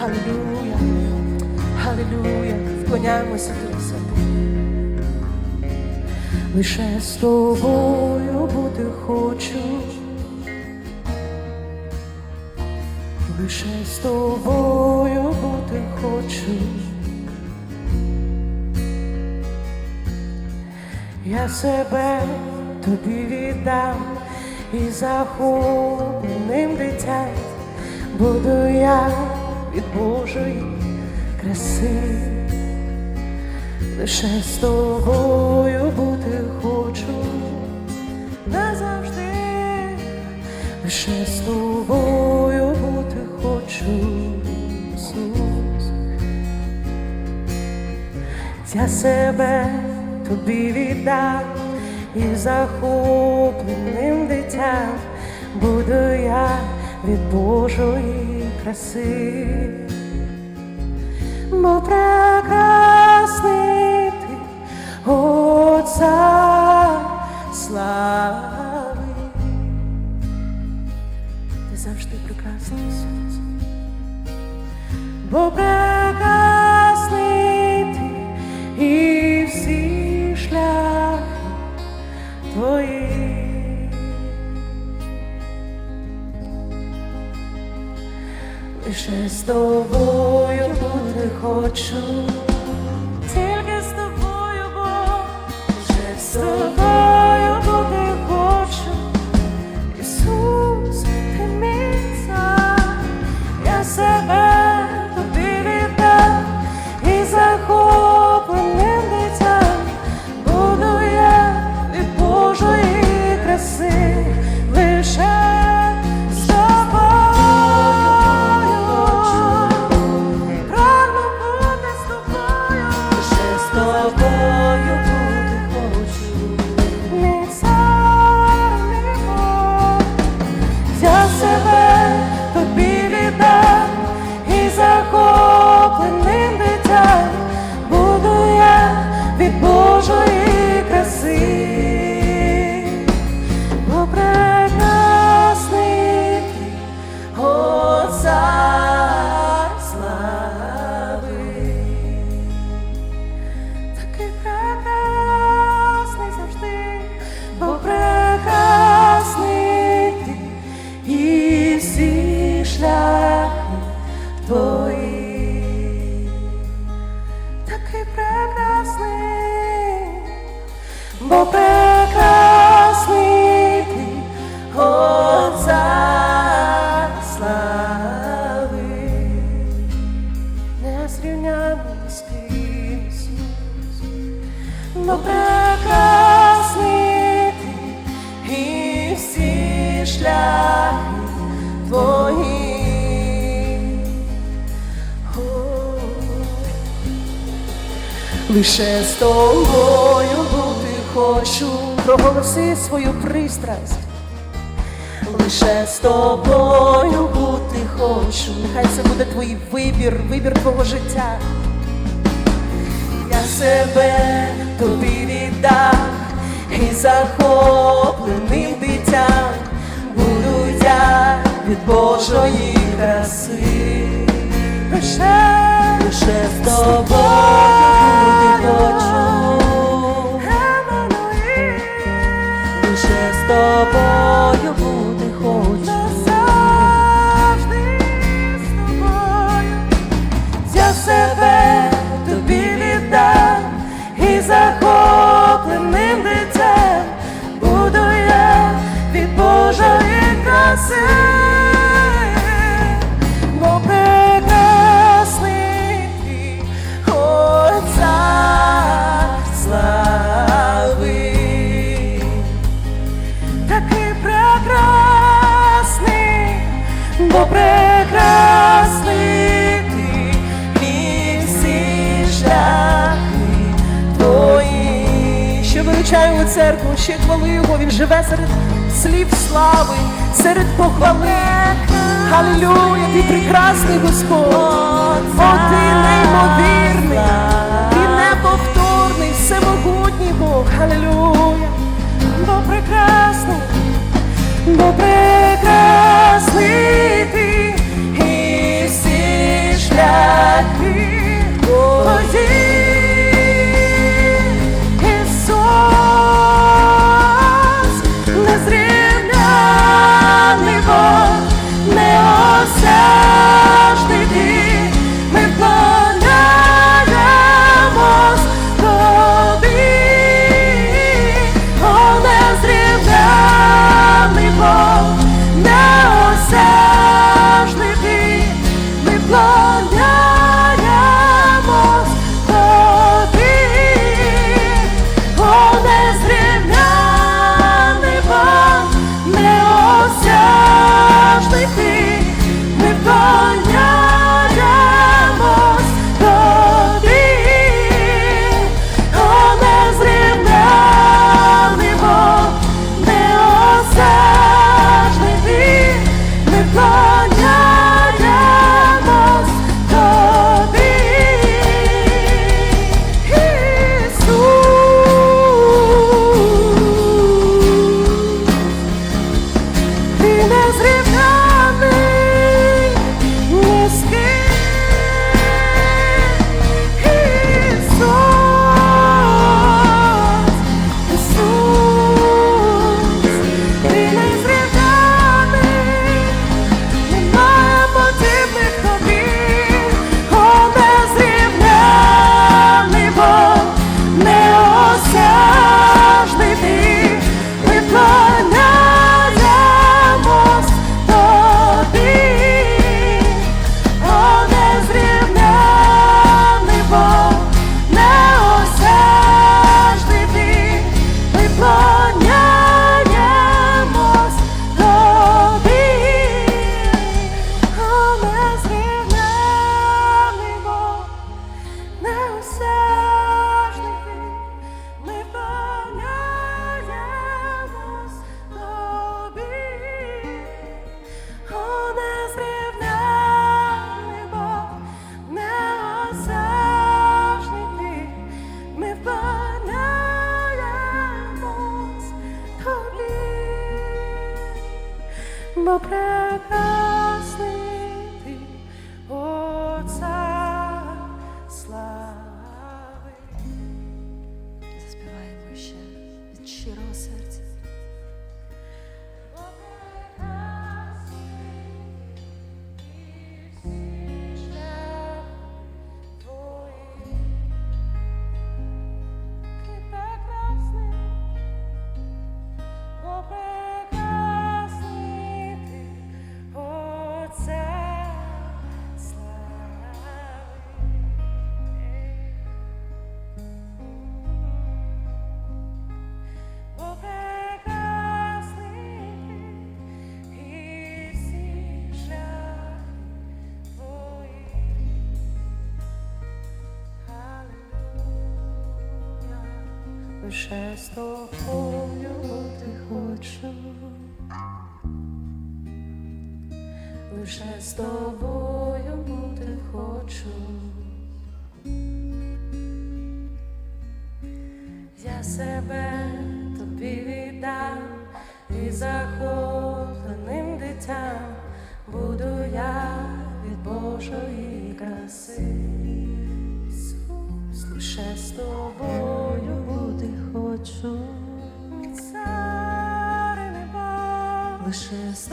Халилуя, Халилуя, вклоняємося тобі, святий. Лише з тобою бути хочу. Лише з тобою бути хочу. Я себе тобі віддам і захопленим дитям буду я від Божої краси. Лише з тобою бути хочу назавжди, лише з тобою бути хочу, Ісус. Я себе тобі віддам і захопленим дитям буду я від Божої краси. Бо прекрасний ти, Отця слави. Ти завжди прекрасний сонце, Бо прекрасний Лише з тобою бути хочу, тільки з тобою, бо лише з тобою о цар слави незрівняний з тим, бо прекрасний ти і всі шляхи твої. Лише з тобою бути хочу, проголоси свою пристрасть. Лише з тобою бути хочу. Нехай це буде твій вибір, вибір твого життя. Я себе тобі віддам і захопленим дитям буду я від Божої краси. Лише, лише з тобою Бо прекрасний ти, бо і всі шляхи твої. Що величаємо церкву, ще хвалу його, він живе серед слів слави, серед похвали. Халилуя, ти прекрасний Господь, Não democracy. Лише з тобою бути хочу, лише з тобою бути хочу. Я себе тобі віддам і захопленим дитям буду я від Божої краси. Ісус, лише з тобою хочу. Мій небо, лише з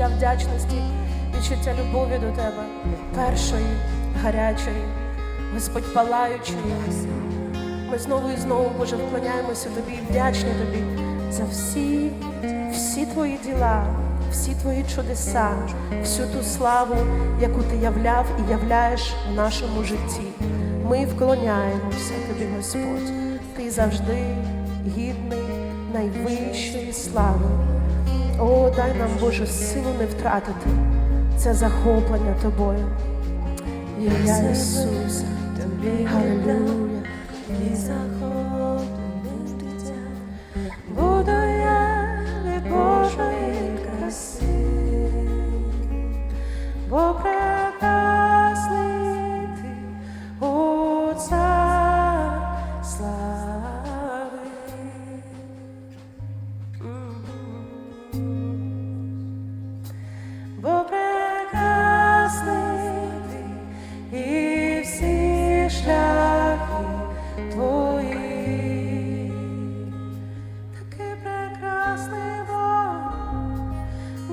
відчуття вдячності, відчуття любові до Тебе, першої, гарячої, Господь палаючої. Ми знову і знову, Боже, вклоняємося Тобі і вдячні Тобі за всі, всі Твої діла, всі Твої чудеса, всю ту славу, яку Ти являв і являєш в нашому житті. Ми вклоняємося Тобі, Господь. Ти завжди гідний найвищої слави. О, дай нам, Боже, силу не втратити це захоплення Тобою. Ім'я Ісуса. тобі Галилюя. і захопленим. Буду я від Божої краси, бо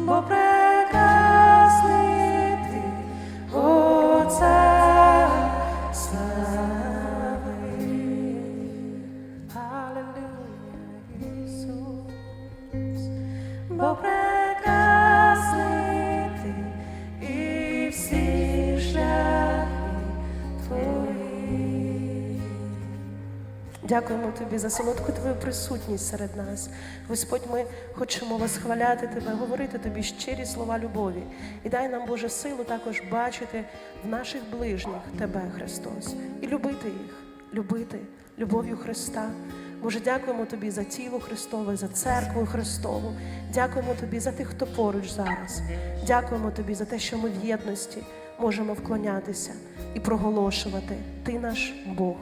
бо Дякуємо тобі за солодку твою присутність серед нас. Господь, ми хочемо восхваляти тебе, говорити тобі щирі слова любові. І дай нам, Боже, силу також бачити в наших ближніх тебе, Христос, і любити їх, любити любов'ю Христа. Боже, дякуємо тобі за тіло Христове, за церкву Христову. Дякуємо тобі за тих, хто поруч зараз. Дякуємо тобі за те, що ми в єдності можемо вклонятися і проголошувати. Ти наш Бог.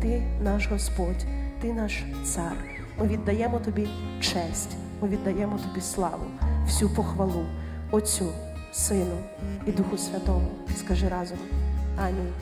Ти наш Господь, Ти наш цар. Ми віддаємо Тобі честь, ми віддаємо Тобі славу, всю похвалу, Отцю, Сину і Духу Святому. Скажи разом. Амінь.